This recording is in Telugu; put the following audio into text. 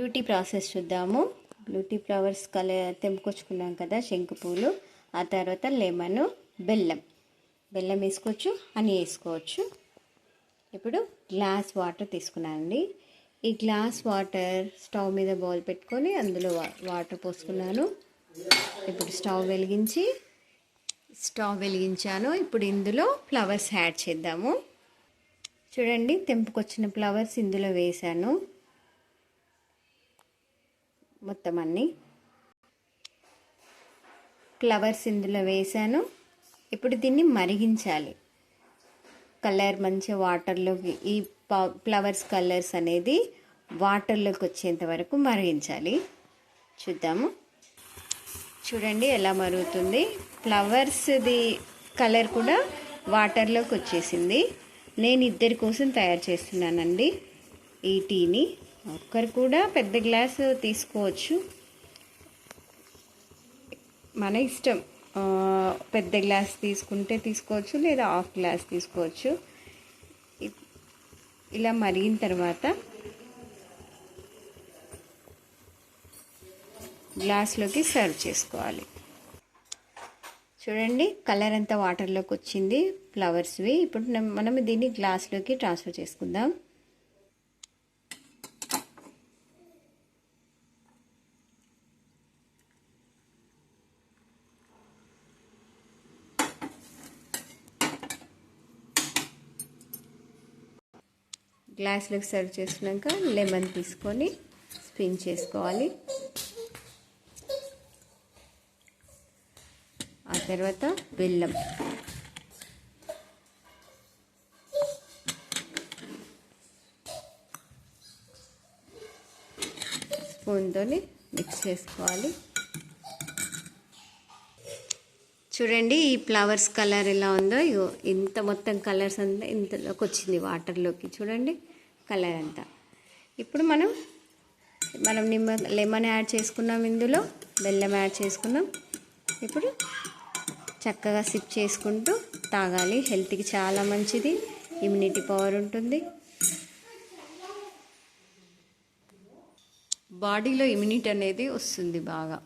బ్యూటీ ప్రాసెస్ చూద్దాము. బ్యూటీ ఫ్లవర్స్ కల తెంపుకొచ్చుకున్నాం కదా శంకు పూలు. ఆ తర్వాత లెమన్ బెల్లం. బెల్లం వేసుకోవచ్చు అని వేసుకోవచ్చు. ఇప్పుడు గ్లాస్ వాటర్ తీసుకున్నానండి. ఈ గ్లాస్ వాటర్ స్టవ్ మీద బౌల్ పెట్టుకొని అందులో వాటర్ పోసుకున్నాను. ఇప్పుడు స్టవ్ వెలిగించి స్టవ్ వెలిగించాను. ఇప్పుడు ఇందులో ఫ్లవర్స్ యాడ్ చేద్దాము. చూడండి తెంపుకొచ్చిన ఫ్లవర్స్ ఇందులో వేసాను మొత్తం అన్నీ ఫ్లవర్స్ ఇందులో వేసాను ఇప్పుడు దీన్ని మరిగించాలి. కలర్ మంచి వాటర్లోకి ఈ ఫ్లవర్స్ కలర్స్ అనేది వాటర్లోకి వచ్చేంత వరకు మరిగించాలి. చూద్దాము. చూడండి ఎలా మరుగుతుంది. ఫ్లవర్స్ది కలర్ కూడా వాటర్లోకి వచ్చేసింది. నేను ఇద్దరి కోసం తయారు చేస్తున్నానండి ఈ టీని. ఒక్కరు కూడా పెద్ద గ్లాస్ తీసుకోవచ్చు. మన ఇష్టం. పెద్ద గ్లాస్ తీసుకుంటే తీసుకోవచ్చు లేదా హాఫ్ గ్లాస్ తీసుకోవచ్చు. ఇలా మరిగిన తర్వాత గ్లాస్లోకి సర్వ్ చేసుకోవాలి. చూడండి కలర్ అంతా వాటర్లోకి వచ్చింది ఫ్లవర్స్వి. ఇప్పుడు మనం దీన్ని గ్లాస్లోకి ట్రాన్స్ఫర్ చేసుకుందాం. గ్లాస్లోకి సర్వ్ చేసుకున్నాక లెమన్ తీసుకొని స్పిన్ చేసుకోవాలి. ఆ తర్వాత బెల్లం. స్పూన్తో మిక్స్ చేసుకోవాలి. చూడండి ఈ ఫ్లవర్స్ కలర్ ఎలా ఉందో. ఇగో ఇంత మొత్తం కలర్స్ అంతా ఇంతలోకి వచ్చింది వాటర్లోకి చూడండి కలర్ అంతా. ఇప్పుడు మనం మనం నిమ్మ లెమన్ యాడ్ చేసుకున్నాం ఇందులో బెల్లం యాడ్ చేసుకున్నాం. ఇప్పుడు చక్కగా సిప్ చేసుకుంటూ తాగాలి. హెల్త్కి చాలా మంచిది. ఇమ్యూనిటీ పవర్ ఉంటుంది. బాడీలో ఇమ్యూనిటీ అనేది వస్తుంది బాగా.